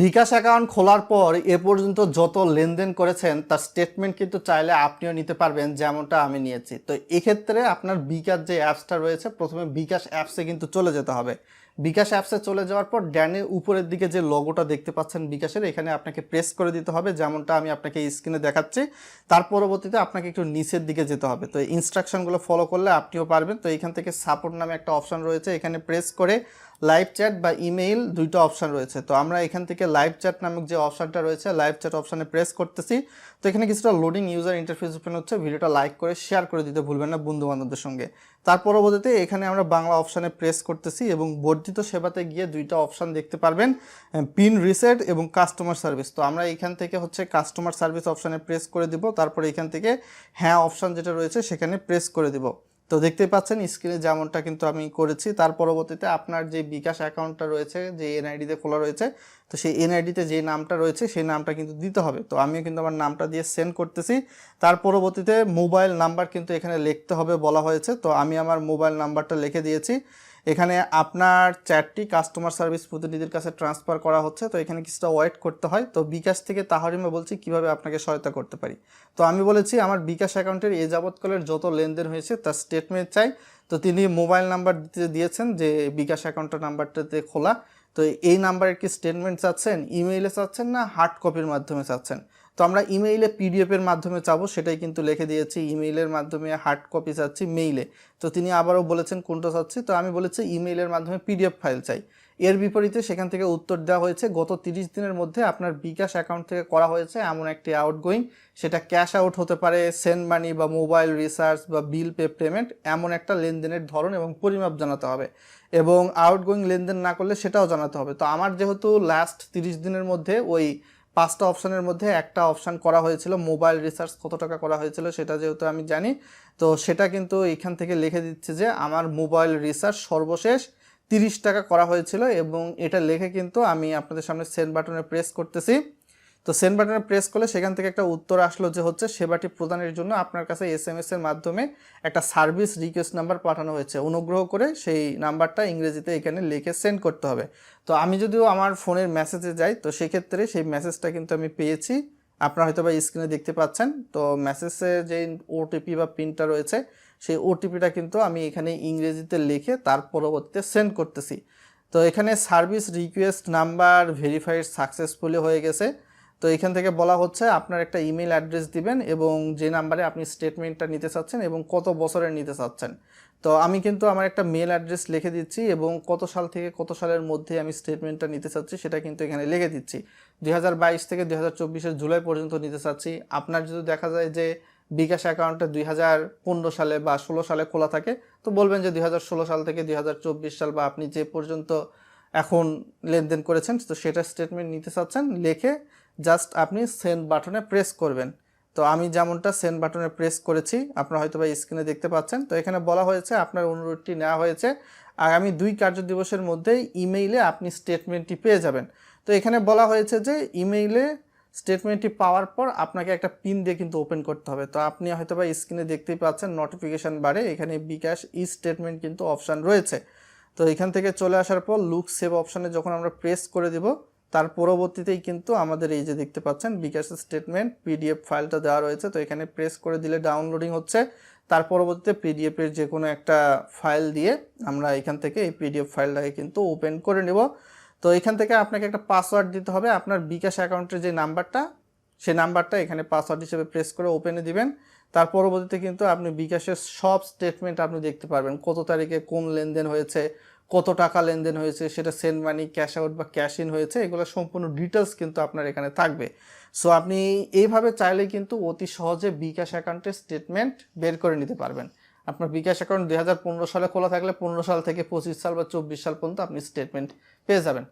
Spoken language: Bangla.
বিকাশ অ্যাকাউন্ট খোলার পর এ পর্যন্ত যত লেনদেন করেছেন, তার স্টেটমেন্ট কিন্তু চাইলে আপনিও নিতে পারবেন যেমনটা আমি নিয়েছি। তো এক্ষেত্রে আপনার বিকাশ যে অ্যাপসটা রয়েছে, প্রথমে বিকাশ অ্যাপসে কিন্তু চলে যেতে হবে। বিকাশ অ্যাপসে চলে যাওয়ার পর ড্যানের উপরের দিকে যে লোগোটা দেখতে পাচ্ছেন বিকাশের, এখানে আপনাকে প্রেস করে দিতে হবে, যেমনটা আমি আপনাকে স্ক্রিনে দেখাচ্ছি। তার পরবর্তীতে আপনাকে একটু নিচের দিকে যেতে হবে। তো ইনস্ট্রাকশনগুলো ফলো করলে আপনিও পারবেন। তো এখান থেকে সাপোর্ট নামে একটা অপশন রয়েছে, এখানে প্রেস করে লাইভ চ্যাট বা ইমেইল দুইটা অপশন রয়েছে। তো আমরা এখান থেকে লাইভ চ্যাট নামক যে অপশানটা রয়েছে, লাইভ চ্যাট অপশানে প্রেস করতেছি। তো এখানে কিছুটা লোডিং ইউজার ইন্টারফেস ওপেন হচ্ছে। ভিডিওটা লাইক করে শেয়ার করে দিতে ভুলবেন না বন্ধু বান্ধবদের সঙ্গে। তার পরবর্তীতে এখানে আমরা বাংলা অপশানে প্রেস করতেছি এবং বর্ধিত সেবাতে গিয়ে দুইটা অপশান দেখতে পারবেন পিন রিসেট এবং কাস্টমার সার্ভিস তো আমরা এখান থেকে হচ্ছে কাস্টমার সার্ভিস অপশানে প্রেস করে দিব। তারপরে এখান থেকে হ্যাঁ অপশান যেটা রয়েছে সেখানে প্রেস করে দিব। তো দেখতে পাচ্ছেন স্ক্রিনে যেমনটা কিন্তু আমি করেছি, তার পরবর্তীতে আপনার যে বিকাশ অ্যাকাউন্টটা রয়েছে, যে এনআইডিতে খোলা রয়েছে, তো সেই এনআইডিতে যে নামটা রয়েছে, সেই নামটা কিন্তু দিতে হবে। তো আমিও কিন্তু আমার নামটা দিয়ে সেন্ড করতেছি। তার পরবর্তীতে মোবাইল নাম্বার কিন্তু এখানে লিখতে হবে বলা হয়েছে। তো আমি আমার মোবাইল নাম্বারটা লিখে দিয়েছি। এখানে আপনার চারটি কাস্টমার সার্ভিস প্রতিনিধির কাছে ট্রান্সফার করা হচ্ছে, তো এখানে কিছুটা ওয়েট করতে হয়। তো বিকাশ থেকে তাহারিমা বলছি কীভাবে আপনাকে সহায়তা করতে পারি। তো আমি বলেছি, আমার বিকাশ অ্যাকাউন্টের এ যাবৎকালের যত লেনদেন হয়েছে, তার স্টেটমেন্ট চাই। তো তিনি মোবাইল নাম্বার দিতে দিয়েছেন যে বিকাশ অ্যাকাউন্টের নাম্বারটাতে খোলা। তো এই নাম্বারের কি স্টেটমেন্ট চাচ্ছেন ইমেইলে চাচ্ছেন না হার্ড কপির মাধ্যমে চাচ্ছেন? তো আমরা ইমেইলে পিডিএফের মাধ্যমে চাবো, সেটাই কিন্তু লিখে দিয়েছি। ইমেইলের মাধ্যমে হার্ড কপি চাচ্ছি মেইলে তো তিনি আবারও বলেছেন কোনটা চাচ্ছি? তো আমি বলেছি ইমেইলের মাধ্যমে পিডিএফ ফাইল চাই। এর বিপরীতে সেখান থেকে উত্তর দেওয়া হয়েছে, গত তিরিশ দিনের মধ্যে আপনার বিকাশ অ্যাকাউন্ট থেকে করা হয়েছে এমন একটি আউটগোয়িং সেটা ক্যাশ আউট হতে পারে সেন্ড মানি বা মোবাইল রিচার্জ বা বিল পে পেমেন্ট এমন একটা লেনদেনের ধরন এবং পরিমাপ জানাতে হবে। এবং আউটগোয়িং লেনদেন না করলে সেটাও জানাতে হবে। তো আমার যেহেতু লাস্ট তিরিশ দিনের মধ্যে ওই পাঁচটা অপশানের মধ্যে একটা অপশান করা হয়েছিল মোবাইল রিচার্জ কত টাকা করা হয়েছিল সেটা যেহেতু আমি জানি, তো সেটা কিন্তু এখান থেকে লিখে দিচ্ছে যে আমার মোবাইল রিচার্জ সর্বশেষ তিরিশ টাকা করা হয়েছিল এবং এটা লিখে কিন্তু আমি আপনাদের সামনে সেন্ড বাটনে প্রেস করতেছি। তো সেন্ড বাটনে প্রেস করলে সেখান থেকে একটা উত্তর আসলো যে হচ্ছে সেবাটি প্রদানের জন্য আপনার কাছে এস এম এর মাধ্যমে একটা সার্ভিস রিকোয়েস্ট নাম্বার পাঠানো হয়েছে। অনুগ্রহ করে সেই নাম্বারটা ইংরেজিতে এখানে লিখে সেন্ড করতে হবে। তো আমি যদিও আমার ফোনের মেসেজে যাই, তো সেক্ষেত্রে সেই মেসেজটা কিন্তু আমি পেয়েছি। আপনারা হয়তো বা স্ক্রিনে দেখতে পাচ্ছেন। তো মেসেজে যে ওটিপি বা পিনটা রয়েছে সেই ওটিপিটা কিন্তু আমি এখানে ইংরেজিতে লিখে তার পরবর্তীতে সেন্ড করতেছি। তো এখানে service request number verified successfully হয়ে গেছে। তো এখান থেকে বলা হচ্ছে আপনার একটা ইমেল অ্যাড্রেস দিবেন এবং যে নাম্বারে আপনি স্টেটমেন্টটা নিতে চাচ্ছেন এবং কত বছরের নিতে চাচ্ছেন। তো আমি কিন্তু আমার একটা মেল অ্যাড্রেস লিখে দিচ্ছি এবং কত সাল থেকে কত সালের মধ্যে আমি স্টেটমেন্টটা নিতে চাচ্ছি সেটা কিন্তু এখানে লিখে দিচ্ছি। দু হাজার বাইশ থেকে দুই হাজার জুলাই পর্যন্ত নিতে চাচ্ছি। আপনার যদি দেখা যায় যে বিকাশ অ্যাকাউন্টটা দুই হাজার পনেরো সালে বা ষোলো সালে খোলা থাকে। তো বলবেন যে দুই হাজার ষোলো সাল থেকে দুই হাজার চব্বিশ সাল বা আপনি যে পর্যন্ত এখন লেনদেন করেছেন, তো সেটা স্টেটমেন্ট নিতে চাচ্ছেন, লিখে জাস্ট আপনি সেন্ড বাটনে প্রেস করবেন। তো আমি যেমনটা সেন্ড বাটনে প্রেস করেছি, আপনারা হয়তো বা স্ক্রিনে দেখতে পাচ্ছেন। তো এখানে বলা হয়েছে, আপনার অনুরোধটি নেওয়া হয়েছে। আগামী দুই কার্য দিবসের মধ্যেই ইমেইলে আপনি স্টেটমেন্টটি পেয়ে যাবেন। তো এখানে বলা হয়েছে যে ইমেইলে স্টেটমেন্টটি পাওয়ার পর আপনাকে একটা পিন দিয়ে কিন্তু ওপেন করতে হবে। তো আপনি হয়তো বা স্ক্রিনে দেখতেই পাচ্ছেন নোটিফিকেশান বারে এখানে বিকাশ ই স্টেটমেন্ট কিন্তু অপশান রয়েছে। তো এখান থেকে চলে আসার পর লুক সেভ অপশানে যখন আমরা প্রেস করে দেব, তার পরবর্তীতেই কিন্তু আমাদের এই যে দেখতে পাচ্ছেন, বিকাশ স্টেটমেন্ট পিডিএফ ফাইলটা দেওয়া রয়েছে। তো এখানে প্রেস করে দিলে ডাউনলোডিং হচ্ছে। তার পরবর্তীতে পিডিএফের যে কোনো একটা ফাইল দিয়ে আমরা এখান থেকে এই পিডিএফ ফাইলটাকে কিন্তু ওপেন করে নেব। তো এখান থেকে আপনাকে একটা পাসওয়ার্ড দিতে হবে। আপনার বিকাশ অ্যাকাউন্টের যে নাম্বারটা সেই নাম্বারটা এখানে পাসওয়ার্ড হিসেবে প্রেস করে ওপেনে দিবেন। তার পরবর্তীতে কিন্তু আপনি বিকাশের সব স্টেটমেন্ট আপনি দেখতে পারবেন। কত তারিখে কোন লেনদেন হয়েছে, কত টাকা লেনদেন হয়েছে, সেটা সেন্ড মানি ক্যাশ আউট বা ক্যাশ ইন হয়েছে, এগুলো সম্পূর্ণ ডিটেলস কিন্তু আপনার এখানে থাকবে। সো আপনি এইভাবে চাইলে কিন্তু অতি সহজে বিকাশ অ্যাকাউন্টের স্টেটমেন্ট বের করে নিতে পারবেন। আপনার বিকাশ অ্যাকাউন্ট দু হাজার পনেরো সালে খোলা থাকলে পনেরো সাল থেকে পঁচিশ সাল বা চব্বিশ সাল পর্যন্ত আপনি স্টেটমেন্ট পেয়ে যাবেন।